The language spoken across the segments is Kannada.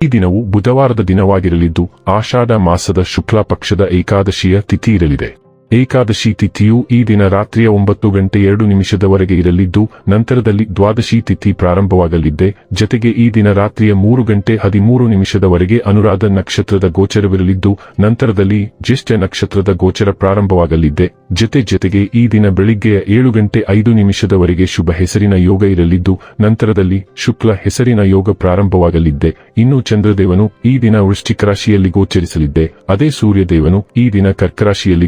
ಈ ದಿನವು ಬುಧವಾರದ ದಿನವಾಗಿರಲಿದ್ದು ಆಷಾಢ ಮಾಸದ ಶುಕ್ಲ ಪಕ್ಷದ ಏಕಾದಶಿಯ ತಿಥಿ ಇರಲಿದೆ. ಏಕಾದಶಿ ತಿಥಿಯು ಈ ದಿನ ರಾತ್ರಿಯ ಒಂಬತ್ತು ಗಂಟೆ ಎರಡು ನಿಮಿಷದವರೆಗೆ ಇರಲಿದ್ದು, ನಂತರದಲ್ಲಿ ದ್ವಾದಶಿ ತಿಥಿ ಪ್ರಾರಂಭವಾಗಲಿದ್ದೆ. ಜತೆಗೆ ಈ ದಿನ ರಾತ್ರಿಯ ಮೂರು ಗಂಟೆ ಹದಿಮೂರು ನಿಮಿಷದವರೆಗೆ ಅನುರಾಧ ನಕ್ಷತ್ರದ ಗೋಚರವಿರಲಿದ್ದು, ನಂತರದಲ್ಲಿ ಜ್ಯೇಷ್ಠ ನಕ್ಷತ್ರದ ಗೋಚರ ಪ್ರಾರಂಭವಾಗಲಿದ್ದೆ. ಜತೆ ಜತೆಗೆ ಈ ದಿನ ಬೆಳಿಗ್ಗೆಯ ಏಳು ಗಂಟೆ ಐದು ನಿಮಿಷದವರೆಗೆ ಶುಭ ಹೆಸರಿನ ಯೋಗ ಇರಲಿದ್ದು, ನಂತರದಲ್ಲಿ ಶುಕ್ಲ ಹೆಸರಿನ ಯೋಗ ಪ್ರಾರಂಭವಾಗಲಿದ್ದೆ. ಇನ್ನು ಚಂದ್ರದೇವನು ಈ ದಿನ ವೃಶ್ಚಿಕ ರಾಶಿಯಲ್ಲಿ ಗೋಚರಿಸಲಿದ್ದೆ. ಅದೇ ಸೂರ್ಯದೇವನು ಈ ದಿನ ಕರ್ಕರಾಶಿಯಲ್ಲಿ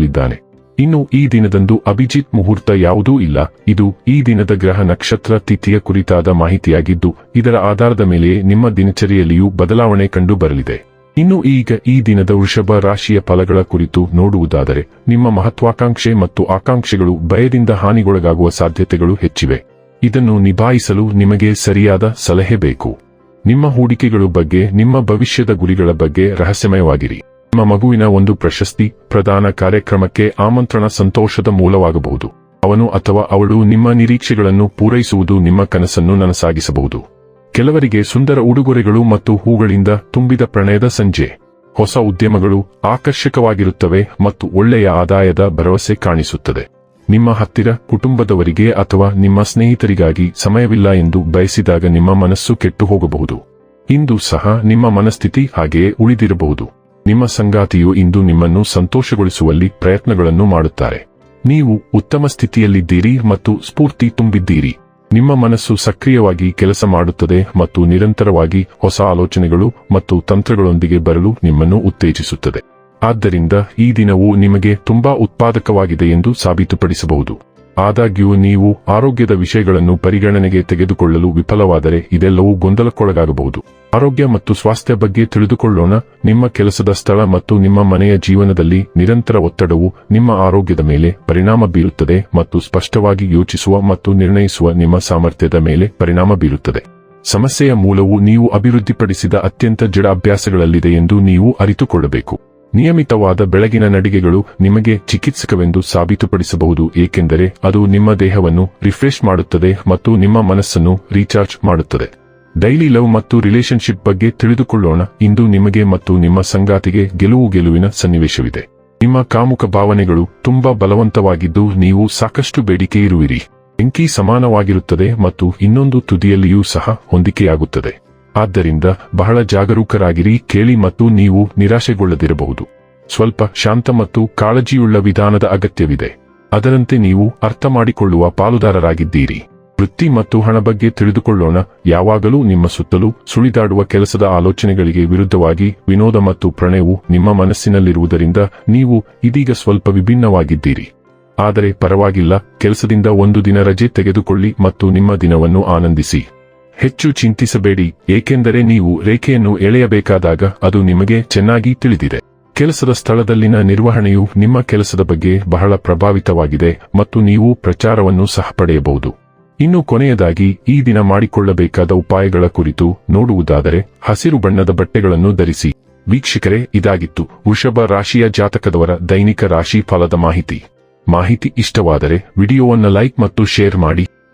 ಗೋಚರಿಸಲಿದ್ದಾನೆ ಇನ್ನು ಈ ದಿನದಂದು ಅಭಿಜಿತ್ ಮುಹೂರ್ತ ಯಾವುದೂ ಇಲ್ಲ. ಇದು ಈ ದಿನದ ಗ್ರಹ ನಕ್ಷತ್ರ ತಿಥಿಯ ಕುರಿತಾದ ಮಾಹಿತಿಯಾಗಿದ್ದು, ಇದರ ಆಧಾರದ ಮೇಲೆ ನಿಮ್ಮ ದಿನಚರಿಯಲ್ಲಿಯೂ ಬದಲಾವಣೆ ಕಂಡು ಬರಲಿದೆ ಇನ್ನು ಈಗ ಈ ದಿನದ ವೃಷಭ ರಾಶಿಯ ಫಲಗಳ ಕುರಿತು ನೋಡುವುದಾದರೆ, ನಿಮ್ಮ ಮಹತ್ವಾಕಾಂಕ್ಷೆ ಮತ್ತು ಆಕಾಂಕ್ಷೆಗಳು ಭಯದಿಂದ ಹಾನಿಗೊಳಗಾಗುವ ಸಾಧ್ಯತೆಗಳು ಹೆಚ್ಚಿವೆ. ಇದನ್ನು ನಿಭಾಯಿಸಲು ನಿಮಗೆ ಸರಿಯಾದ ಸಲಹೆ ಬೇಕು. ನಿಮ್ಮ ಹೂಡಿಕೆಗಳು ಬಗ್ಗೆ, ನಿಮ್ಮ ಭವಿಷ್ಯದ ಗುರಿಗಳ ಬಗ್ಗೆ ರಹಸ್ಯಮಯವಾಗಿರಿ. ನಿಮ್ಮ ಮಗುವಿನ ಒಂದು ಪ್ರಶಸ್ತಿ, ಪ್ರದಾನ ಕಾರ್ಯಕ್ರಮಕ್ಕೆ ಆಮಂತ್ರಣ ಸಂತೋಷದ ಮೂಲವಾಗಬಹುದು. ಅವನು ಅಥವಾ ಅವಳು ನಿಮ್ಮ ನಿರೀಕ್ಷೆಗಳನ್ನು ಪೂರೈಸುವುದು ನಿಮ್ಮ ಕನಸನ್ನು ನನಸಾಗಿಸಬಹುದು. ಕೆಲವರಿಗೆ ಸುಂದರ ಉಡುಗೊರೆಗಳು ಮತ್ತು ಹೂಗಳಿಂದ ತುಂಬಿದ ಪ್ರಣಯದ ಸಂಜೆ. ಹೊಸ ಉದ್ಯಮಗಳು ಆಕರ್ಷಕವಾಗಿರುತ್ತವೆ ಮತ್ತು ಒಳ್ಳೆಯ ಆದಾಯದ ಭರವಸೆ ಕಾಣಿಸುತ್ತದೆ. ನಿಮ್ಮ ಹತ್ತಿರ ಕುಟುಂಬದವರಿಗೆ ಅಥವಾ ನಿಮ್ಮ ಸ್ನೇಹಿತರಿಗಾಗಿ ಸಮಯವಿಲ್ಲ ಎಂದು ಬಯಸಿದಾಗ ನಿಮ್ಮ ಮನಸ್ಸು ಕೆಟ್ಟು ಹೋಗಬಹುದು ಇಂದು ಸಹ ನಿಮ್ಮ ಮನಸ್ಥಿತಿ ಹಾಗೆಯೇ ಉಳಿದಿರಬಹುದು. ನಿಮ್ಮ ಸಂಗಾತಿಯು ಇಂದು ನಿಮ್ಮನ್ನು ಸಂತೋಷಗೊಳಿಸುವಲ್ಲಿ ಪ್ರಯತ್ನಗಳನ್ನು ಮಾಡುತ್ತಾರೆ. ನೀವು ಉತ್ತಮ ಸ್ಥಿತಿಯಲ್ಲಿದ್ದೀರಿ ಮತ್ತು ಸ್ಫೂರ್ತಿ ತುಂಬಿದ್ದೀರಿ. ನಿಮ್ಮ ಮನಸ್ಸು ಸಕ್ರಿಯವಾಗಿ ಕೆಲಸ ಮಾಡುತ್ತದೆ ಮತ್ತು ನಿರಂತರವಾಗಿ ಹೊಸ ಆಲೋಚನೆಗಳು ಮತ್ತು ತಂತ್ರಗಳೊಂದಿಗೆ ಬರಲು ನಿಮ್ಮನ್ನು ಉತ್ತೇಜಿಸುತ್ತದೆ. ಆದ್ದರಿಂದ ಈ ದಿನವು ನಿಮಗೆ ತುಂಬಾ ಉತ್ಪಾದಕವಾಗಿದೆ ಎಂದು ಸಾಬೀತುಪಡಿಸಬಹುದು. ಆದಾಗ್ಯೂ ನೀವು ಆರೋಗ್ಯದ ವಿಷಯಗಳನ್ನು ಪರಿಗಣನೆಗೆ ತೆಗೆದುಕೊಳ್ಳಲು ವಿಫಲವಾದರೆ ಇದೆಲ್ಲವೂ ಗೊಂದಲಕ್ಕೊಳಗಾಗಬಹುದು. ಆರೋಗ್ಯ ಮತ್ತು ಸ್ವಾಸ್ಥ್ಯ ಬಗ್ಗೆ ತಿಳಿದುಕೊಳ್ಳೋಣ. ನಿಮ್ಮ ಕೆಲಸದ ಸ್ಥಳ ಮತ್ತು ನಿಮ್ಮ ಮನೆಯ ಜೀವನದಲ್ಲಿ ನಿರಂತರ ಒತ್ತಡವು ನಿಮ್ಮ ಆರೋಗ್ಯದ ಮೇಲೆ ಪರಿಣಾಮ ಬೀರುತ್ತದೆ ಮತ್ತು ಸ್ಪಷ್ಟವಾಗಿ ಯೋಚಿಸುವ ಮತ್ತು ನಿರ್ಣಯಿಸುವ ನಿಮ್ಮ ಸಾಮರ್ಥ್ಯದ ಮೇಲೆ ಪರಿಣಾಮ ಬೀರುತ್ತದೆ. ಸಮಸ್ಯೆಯ ಮೂಲವು ನೀವು ಅಭಿವೃದ್ಧಿಪಡಿಸಿದ ಅತ್ಯಂತ ಜಡ ಅಭ್ಯಾಸಗಳಲ್ಲಿದೆ ಎಂದು ನೀವು ಅರಿತುಕೊಳ್ಳಬೇಕು. ನಿಯಮಿತವಾದ ಬೆಳಗಿನ ನಡಿಗೆಗಳು ನಿಮಗೆ ಚಿಕಿತ್ಸಕವೆಂದು ಸಾಬೀತುಪಡಿಸಬಹುದು, ಏಕೆಂದರೆ ಅದು ನಿಮ್ಮ ದೇಹವನ್ನು ರಿಫ್ರೆಶ್ ಮಾಡುತ್ತದೆ ಮತ್ತು ನಿಮ್ಮ ಮನಸ್ಸನ್ನು ರೀಚಾರ್ಜ್ ಮಾಡುತ್ತದೆ. ಡೈಲಿ ಲವ್ ಮತ್ತು ರಿಲೇಶನ್ಶಿಪ್ ಬಗ್ಗೆ ತಿಳಿದುಕೊಳ್ಳೋಣ. ಇಂದು ನಿಮಗೆ ಮತ್ತು ನಿಮ್ಮ ಸಂಗಾತಿಗೆ ಗೆಲುವು ಗೆಲುವಿನ ಸನ್ನಿವೇಶವಿದೆ. ನಿಮ್ಮ ಕಾಮುಕ ಭಾವನೆಗಳು ತುಂಬಾ ಬಲವಂತವಾಗಿದ್ದು ನೀವು ಸಾಕಷ್ಟು ಬೇಡಿಕೆ ಇರುವಿರಿ. ಬೆಂಕಿ ಸಮಾನವಾಗಿರುತ್ತದೆ ಮತ್ತು ಇನ್ನೊಂದು ತುದಿಯಲ್ಲಿಯೂ ಸಹ ಹೊಂದಿಕೆಯಾಗುತ್ತದೆ. ಆದ್ದರಿಂದ ಬಹಳ ಜಾಗರೂಕರಾಗಿರಿ, ಕೇಳಿ ಮತ್ತು ನೀವು ನಿರಾಶೆಗೊಳ್ಳದಿರಬಹುದು. ಸ್ವಲ್ಪ ಶಾಂತ ಮತ್ತು ಕಾಳಜಿಯುಳ್ಳ ವಿಧಾನದ ಅಗತ್ಯವಿದೆ. ಅದರಂತೆ ನೀವು ಅರ್ಥ ಮಾಡಿಕೊಳ್ಳುವ ಪಾಲುದಾರರಾಗಿದ್ದೀರಿ. ವೃತ್ತಿ ಮತ್ತು ಹಣ ಬಗ್ಗೆ ತಿಳಿದುಕೊಳ್ಳೋಣ. ಯಾವಾಗಲೂ ನಿಮ್ಮ ಸುತ್ತಲೂ ಸುಳಿದಾಡುವ ಕೆಲಸದ ಆಲೋಚನೆಗಳಿಗೆ ವಿರುದ್ಧವಾಗಿ ವಿನೋದ ಮತ್ತು ಪ್ರಣಯವು ನಿಮ್ಮ ಮನಸ್ಸಿನಲ್ಲಿರುವುದರಿಂದ ನೀವು ಇದೀಗ ಸ್ವಲ್ಪ ವಿಭಿನ್ನವಾಗಿದ್ದೀರಿ. ಆದರೆ ಪರವಾಗಿಲ್ಲ, ಕೆಲಸದಿಂದ ಒಂದು ದಿನ ರಜೆ ತೆಗೆದುಕೊಳ್ಳಿ ಮತ್ತು ನಿಮ್ಮ ದಿನವನ್ನು ಆನಂದಿಸಿ. ಹೆಚ್ಚು ಚಿಂತಿಸಬೇಡಿ, ಏಕೆಂದರೆ ನೀವು ರೇಖೆಯನ್ನು ಎಳೆಯಬೇಕಾದಾಗ ಅದು ನಿಮಗೆ ಚೆನ್ನಾಗಿ ತಿಳಿದಿದೆ. ಕೆಲಸದ ಸ್ಥಳದಲ್ಲಿನ ನಿರ್ವಹಣೆಯು ನಿಮ್ಮ ಕೆಲಸದ ಬಗ್ಗೆ ಬಹಳ ಪ್ರಭಾವಿತವಾಗಿದೆ ಮತ್ತು ನೀವು ಪ್ರಚಾರವನ್ನು ಸಹ ಪಡೆಯಬಹುದು. ಇನ್ನು ಕೊನೆಯದಾಗಿ, ಈ ದಿನ ಮಾಡಿಕೊಳ್ಳಬೇಕಾದ ಉಪಾಯಗಳ ಕುರಿತು ನೋಡುವುದಾದರೆ, ಹಸಿರು ಬಣ್ಣದ ಬಟ್ಟೆಗಳನ್ನು ಧರಿಸಿ. ವೀಕ್ಷಕರೇ, ಇದಾಗಿತ್ತು ವೃಷಭ ರಾಶಿಯ ಜಾತಕದವರ ದೈನಿಕ ರಾಶಿ ಫಲದ ಮಾಹಿತಿ. ಮಾಹಿತಿ ಇಷ್ಟವಾದರೆ, ವಿಡಿಯೋವನ್ನು ಲೈಕ್ ಮತ್ತು ಶೇರ್ ಮಾಡಿ.